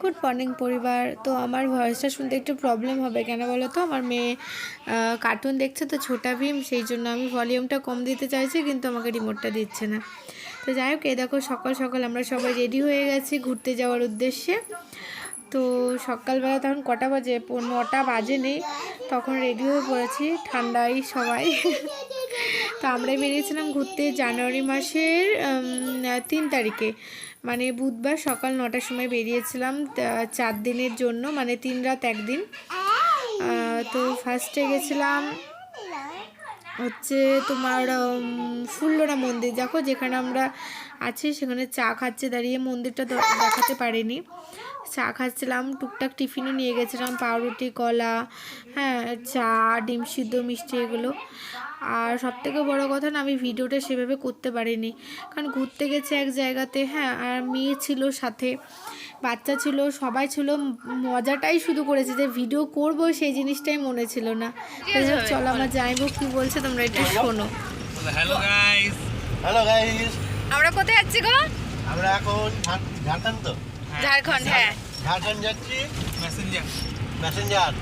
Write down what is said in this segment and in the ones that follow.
Good morning পরিবার। তো আমার ভয়েসটা শুনতে একটু প্রবলেম হবে কেন বলো তো আমার মেয়ে কার্টুন দেখছে তো ছোটা ভীম, সেই জন্য আমি ভলিউমটা কম দিতে চাইছি, কিন্তু আমাকে রিমোটটা দিচ্ছে না। তো যাই হোক, এই দেখো সকাল সকাল আমরা সবাই রেডি হয়ে গেছি ঘুরতে যাওয়ার উদ্দেশ্যে। তো সকালবেলা তখন কটা বাজে? নটা বাজে নেই তখন রেডি হয়ে পড়েছি ঠান্ডায় সবাই। তো আমরা বেরিয়েছিলাম ঘুরতে জানুয়ারি মাসের তিন তারিখে। মানে বুধবার সকাল নটার সময় বেরিয়েছিলাম চার দিনের জন্য মানে তিন রাত একদিন। তো ফার্স্টে গেছিলাম হচ্ছে তোমার ফুল্লরা মন্দির। দেখো যেখানে আমরা আছি, সেখানে চা খাচ্ছে দাঁড়িয়ে মন্দিরটা দেখাতে পারিনি। চা খাচ্ছিলাম, টুকটাক টিফিনও নিয়ে গেছিলাম, পাউরুটি, কলা হ্যাঁ চা, ডিম সিদ্ধ, মিষ্টি এগুলো। আর সব থেকে বড়ো কথা না, আমি ভিডিওটা সেভাবে করতে পারিনি। কারণ ঘুরতে গেছে এক জায়গাতে হ্যাঁ আর মেয়ে ছিল সাথে। বাচ্চা ছিল সবাই ছিল মজাটাই শুধু করেছে যে ভিডিও করব সেই জিনিসটাই মনে ছিল না। তো যাই হোক, চলো আমার যাইবো কি বলছে তোমরা একটু শোনো। হ্যালো গাইস হ্যালো গাইস আমরা কোথায় যাচ্ছি গো? আমরা এখন ঝাড়- ঝাড়খণ্ড তো। ঝাড়খণ্ড হ্যাঁ। ঝাড়খণ্ড যাচ্ছি। মেসেঞ্জার প্যাসেঞ্জার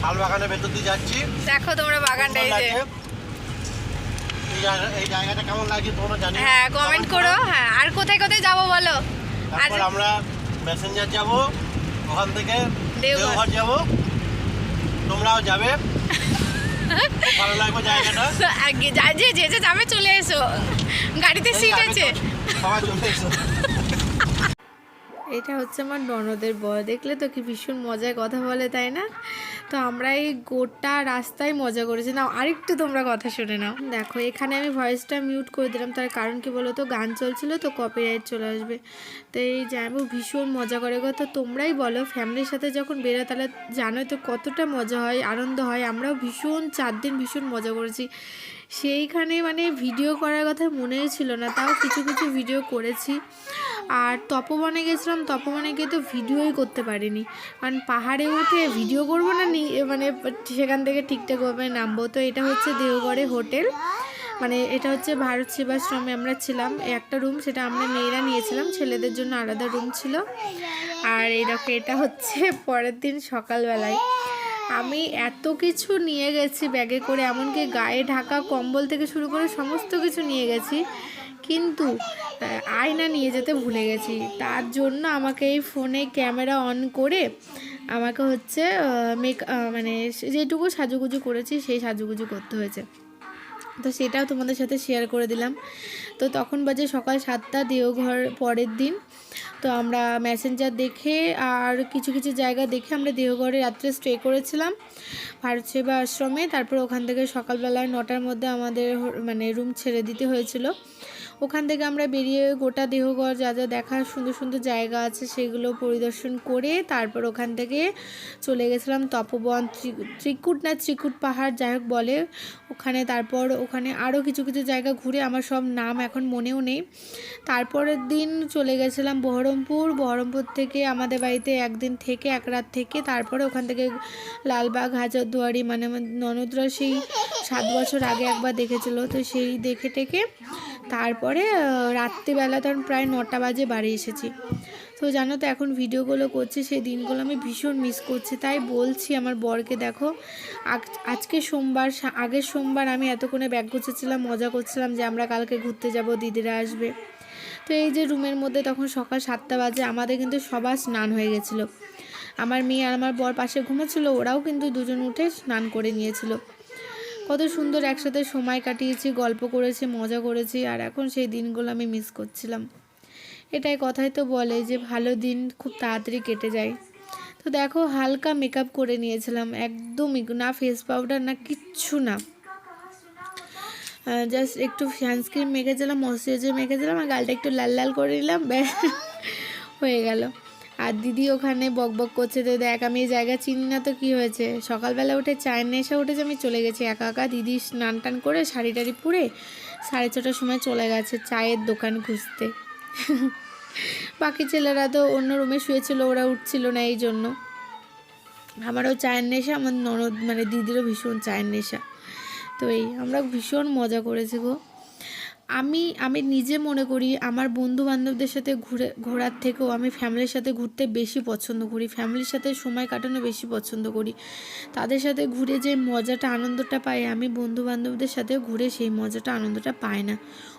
শালবাগানের ভেতর দিয়ে যাচ্ছি। দেখো তোমরা বাগানটা? এই জায়গা- এই জায়গাটা কেমন লাগছে তোমরা জানি হ্যাঁ কমেন্ট করো হ্যাঁ। আর কোথায় কোথায় যাব বলো? তারপর আমরা প্যাসেঞ্জার যাব ওখান থেকে দেওঘর। যাব। তোমরাও যাবে। ভালো লাগবে জায়গাটা। আগে যা যে যে যে যাবে চলে এসো। গাড়িতে সিট আছে। সবাই চলে এসো। এটা হচ্ছে আমার ননদের বয়। দেখলে তো কি ভীষণ মজায় কথা বলে তাই না? তো আমরা এই গোটা রাস্তায় মজা করেছি। নাও, আরেকটু তোমরা কথা শুনে নাও। দেখো, এখানে আমি ভয়েসটা মিউট করে দিলাম। তার কারণ কি বলো তো গান চলছিল তো কপিরাইট চলে আসবে। তো এই যাব ভীষণ মজা করে গো। তো তোমরাই বলো ফ্যামিলির সাথে যখন বেরো তাহলে জানোই তো কতটা মজা হয়, আনন্দ হয়। আমরাও ভীষণ, চার দিন ভীষণ মজা করেছি। সেইখানে মানে ভিডিও করার কথা মনেই ছিল না। তাও কিছু কিছু ভিডিও করেছি। আর তপবনে গেছিলাম, তপবনে গিয়ে তো ভিডিওই করতে পারিনি। কারণ পাহাড়ে উঠে ভিডিও করব না মানে সেখান থেকে ঠিকঠাকভাবে নামবো। তো এটা হচ্ছে দেওঘরে হোটেল। মানে এটা হচ্ছে ভারত সেবাশ্রমে আমরা ছিলাম। একটা রুম সেটা আমরা মেয়েরা নিয়েছিলাম, ছেলেদের জন্য আলাদা রুম ছিল। আর দেখো এটা হচ্ছে পরের দিন সকালবেলায়। আমি এত কিছু নিয়ে গেছি ব্যাগে করে, এমনকি গায়ে ঢাকা কম্বল থেকে শুরু করে সমস্ত কিছু নিয়ে গেছি। কিন্তু আয়না নিয়ে যেতে ভুলে গেছি। তার জন্য আমাকে এই ফোনে ক্যামেরা অন করে আমাকে হচ্ছে মেক মানে যেটুকু সাজুগুজু করেছি সেই সাজুগুজু করতে হয়েছে। তো সেটাও তোমাদের সাথে শেয়ার করে দিলাম। তো তখন বাজে সকাল সাতটা, দেওঘর পরের দিন। তো আমরা মেসেঞ্জার দেখে আর কিছু কিছু জায়গা দেখে আমরা দেওঘরে রাত্রে স্টে করেছিলাম। ভারত সেবা আশ্রমে, তারপর ওখান থেকে সকালবেলায় নটার মধ্যে আমাদের মানে রুম ছেড়ে দিতে হয়েছিল। ওখান থেকে আমরা বেরিয়ে গোটা দেহঘর যা যা দেখার সুন্দর সুন্দর জায়গা আছে সেগুলো পরিদর্শন করে তারপর ওখান থেকে চলে গেছিলাম তপবন ত্রি- ত্রিকুট না ত্রিকুট পাহাড় যাই হোক বলে। ওখানে তারপর ওখানে আরও কিছু কিছু জায়গা ঘুরে আমার সব নাম এখন মনেও নেই। তারপরের দিন চলে গেছিলাম বহরমপুর। বহরমপুর থেকে আমাদের বাড়িতে একদিন থেকে, এক রাত থেকে তারপরে ওখান থেকে লালবাগ, হাজারদুয়ারি মানে ননদরা সেই সাত বছর আগে একবার দেখেছিল। তো সেই দেখে টেকে তারপরে আহ, রাত্রিবেলা তখন প্রায় নটা বাজে বাড়ি এসেছি। তো জানো তো এখন ভিডিওগুলো করছি সেই দিনগুলো আমি ভীষণ মিস করছি। তাই বলছি আমার বরকে দেখো আজ- আজকে সোমবার আগের সোমবার আমি এতক্ষণে ব্যাগ গুছেছিলাম মজা করছিলাম যে আমরা কালকে ঘুরতে যাব দিদিরা আসবে। তো এই যে রুমের মধ্যে তখন সকাল সাতটা বাজে আমাদের কিন্তু সবার স্নান হয়ে গেছিল। আমার মেয়ে আর আমার বর পাশে ঘুমোচ্ছিল ওরাও কিন্তু দুজন উঠে স্নান করে নিয়েছিল। কত সুন্দর একসাথে সময় কাটিয়েছি, গল্প করেছি, মজা করেছি, আর এখন সেই দিনগুলো আমি মিস করছিলাম। এটাই কথাই তো বলে যে ভালো দিন খুব তাড়াতাড়ি কেটে যায়। তো দেখো হালকা মেকআপ করে নিয়েছিলাম একদমই না ফেস পাউডার না কিচ্ছু না। জাস্ট একটু সানস্ক্রিন মেখেছিলাম ময়শ্চারাইজার মেখেছিলাম, আর গালটা একটু লাল লাল করে নিলাম হয়ে গেল। আর দিদি ওখানে বক বক করছে তো দেখ, আমি এই জায়গা চিনি না তো কী হয়েছে? সকালবেলা উঠে চায়ের নেশা উঠেছে, আমি চলে গেছি একা একা। দিদি স্নান টান করে শাড়ি টাড়ি পরে সাড়ে ছটার সময় চলে গেছে চায়ের দোকান খুঁজতে। বাকি ছেলেরা তো অন্য রুমে শুয়েছিল, ওরা উঠছিল না এই জন্য। আমারও চায়ের নেশা আমার ননদ মানে দিদিরও ভীষণ চায়ের নেশা তো এই, আমরা ভীষণ মজা করেছি গো। আমি আমি নিজে মনে করি আমার বন্ধু বান্ধবদের সাথে ঘুরে, ঘোরার থেকেও আমি ফ্যামিলির সাথে ঘুরতে বেশি পছন্দ করি। ফ্যামিলির সাথে সময় কাটানো বেশি পছন্দ করি। তাদের সাথে ঘুরে যে মজাটা, আনন্দটা পাই, আমি বন্ধু বান্ধবদের সাথে ঘুরে সেই মজাটা, আনন্দটা পাই না।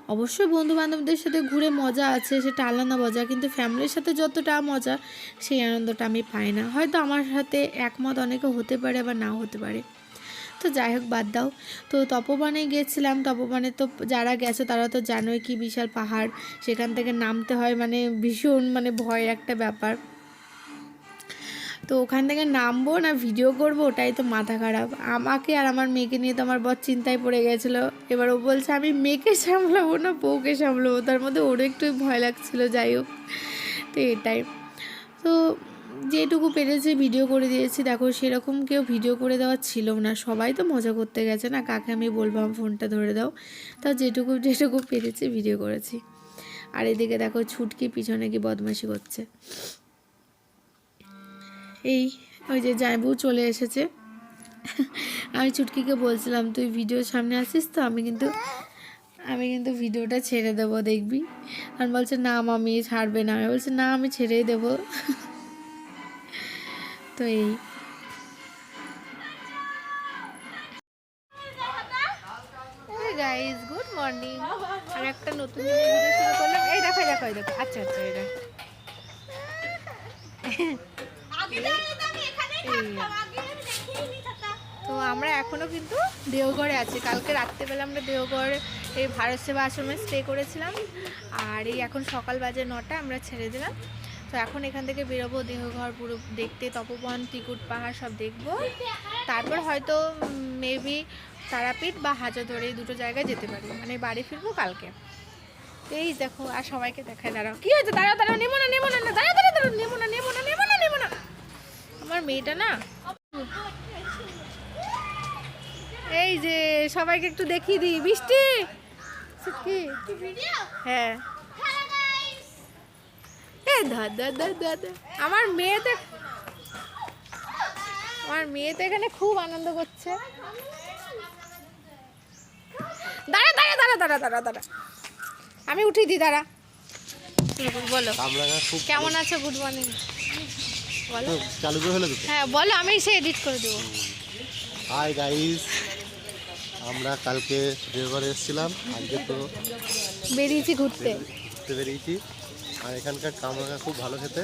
অবশ্যই বন্ধু বান্ধবদের সাথে ঘুরে মজা আছে, সেটা আলাদা মজা, কিন্তু ফ্যামিলির সাথে যতটা মজা, সেই আনন্দটা আমি পাই না। হয়তো আমার সাথে একমত অনেকে হতে পারে বা নাও হতে পারে। তো যাই হোক, বাদ দাও। তো তপবনে গিয়েছিলাম তপবনে তো যারা গেছো, তারা তো জানোই কি বিশাল পাহাড়। সেখান থেকে নামতে হয় মানে ভীষণ মানে ভয় একটা ব্যাপার। তো ওখান থেকে নামবো না ভিডিও করব, ওটাই তো মাথা খারাপ। আমাকে আর আমার মেয়েকে নিয়ে তো আমার বর চিন্তায় পড়ে গেছিল। এবার ও বলছে, আমি মেয়েকে সামলাবো না, বউকে সামলাবো। তার মধ্যে ওরও একটু ভয় লাগছিল, যাই হোক। তো এটাই। তো যেটুকু পেরেছে ভিডিও করে দিয়েছি। দেখো, সেরকম কেউ ভিডিও করে দেওয়া ছিল না। সবাই তো মজা করতে গেছে। না, কাকে আমি বলব? আমার ফোনটা ধরে দাও। তাও যেটুকু যেটুকু পেরেছে ভিডিও করেছি। আর এদিকে দেখো, ছুটকি পিছনে কি বদমাশি করছে। এই, ওই যে জাইবু চলে এসেছে। আমি ছুটকিকে বলছিলাম, তুই ভিডিওর সামনে আসিস তো? আমি কিন্তু আমি কিন্তু ভিডিওটা ছেড়ে দেবো, দেখবি? আর বলছে, না, মামি, ছাড়বে না। আমি বলছি, না, আমি ছেড়েই দেবো। তো এই গাইজ গুড মর্নিং আর একটা নতুন ভিডিও এই দেখো দেখো এই দেখো আচ্ছা আচ্ছা এই দেখো। তো আমরা এখনও কিন্তু দেওঘরে আছি। কালকে রাত্রেবেলা আমরা দেওঘর এই ভারত সেবা আশ্রমে স্টে করেছিলাম। আর এই এখন সকাল বাজে নটা, আমরা ছেড়ে দিলাম। তো এখন এখান থেকে বেরোবো দেহঘর পুরো দেখতে তপবন টিকুট পাহাড় সব দেখব। তারপর হয়তো মেবি তারাপীঠ বা হাজারদুয়ারি এই দুটো জায়গায় যেতে পারি। মানে বাড়ি ফিরবো কালকে। এই দেখো আর সবাইকে দেখায় দাঁড়াও। কি হয়েছে? দাঁড়াও দাঁড়াও নেমো না নেমো না না, দাঁড়াও দাঁড়াও দাঁড়াও নেমো না নেমো না নেমো না নেমো না। আমার মেয়েটা না এই যে সবাইকে একটু দেখিয়ে দিই। বৃষ্টি হ্যাঁ। দাদা দাদা দাদা। আমার মেয়ে তো আমার মেয়ে তো এখানে খুব আনন্দ করছে। দাঁড়া দাঁড়া দাঁড়া দাঁড়া দাঁড়া দাঁড়া। আমি উঠিয়ে দিই দাঁড়া। বলো। কেমন আছো গুড মর্নিং বলো। চালু করে হলো হ্যাঁ বলো আমি সে এডিট করে দেবো। হাই গাইস আমরা কালকে এসেছিলাম। আজকে তো বেরিয়েছি ঘুরতে। ঘুরতে বেরিয়েছি। আর এখানকার কামরাঙা খুব ভালো খেতে।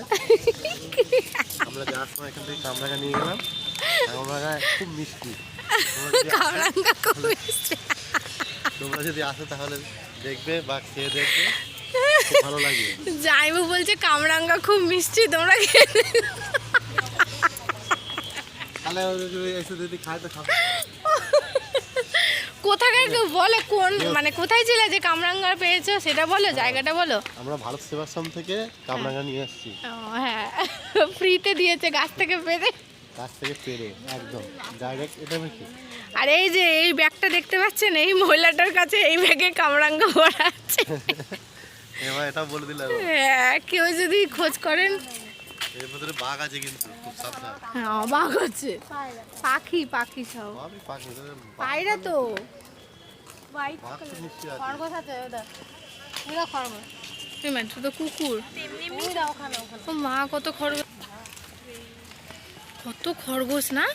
আমরা যাওয়ার সময় এখান থেকে কামরাঙা নিয়ে গেলাম। কামরাঙা খুব মিষ্টি। তোমরা যদি আসো- কামরাঙ্গা খুব মিষ্টি। তোমরা যদি আসো তাহলে দেখবে বা খেয়ে দেখবে। খুব ভালো জাইবু বলছে কামরাঙ্গা খুব মিষ্টি তোমরা খেয়ে। তাহলে যদি এসে যদি খায় তো খাবে। কোথাকার কেউ বলো কোন মানে কোথায় ছিল যে কামরাঙ্গা পেয়েছ? সেটা বলো জায়গাটা বলো। আমরা ভারত সেবাশ্রম থেকে কামরাঙা নিয়ে আসছি হ্যাঁ। ফ্রিতে দিয়েছে গাছ থেকে পেরে। গাছ থেকে পেরে একদম। ডাইরেক্ট এটা নাকি আর এই যে এই ব্যাগটা দেখতে পাচ্ছেন? এই মহিলাটার কাছে এই ব্যাগে কামরাঙ্গা ভরা আছে। এবার এটা বলে দিলাম। হ্যাঁ কেউ যদি খোঁজ করেন। এর ভেতরে বাঘ আছে কিন্তু খুব সাবধান। হ্যাঁ পাখি পাখি সব। পাখি পায়রা তো। আছে। খরগোশ আছে ওটা। ওটা খরগোশ। পেমেন্ট তো কুকুর। ও মা কত খরগোশ। কত খরগোশ না?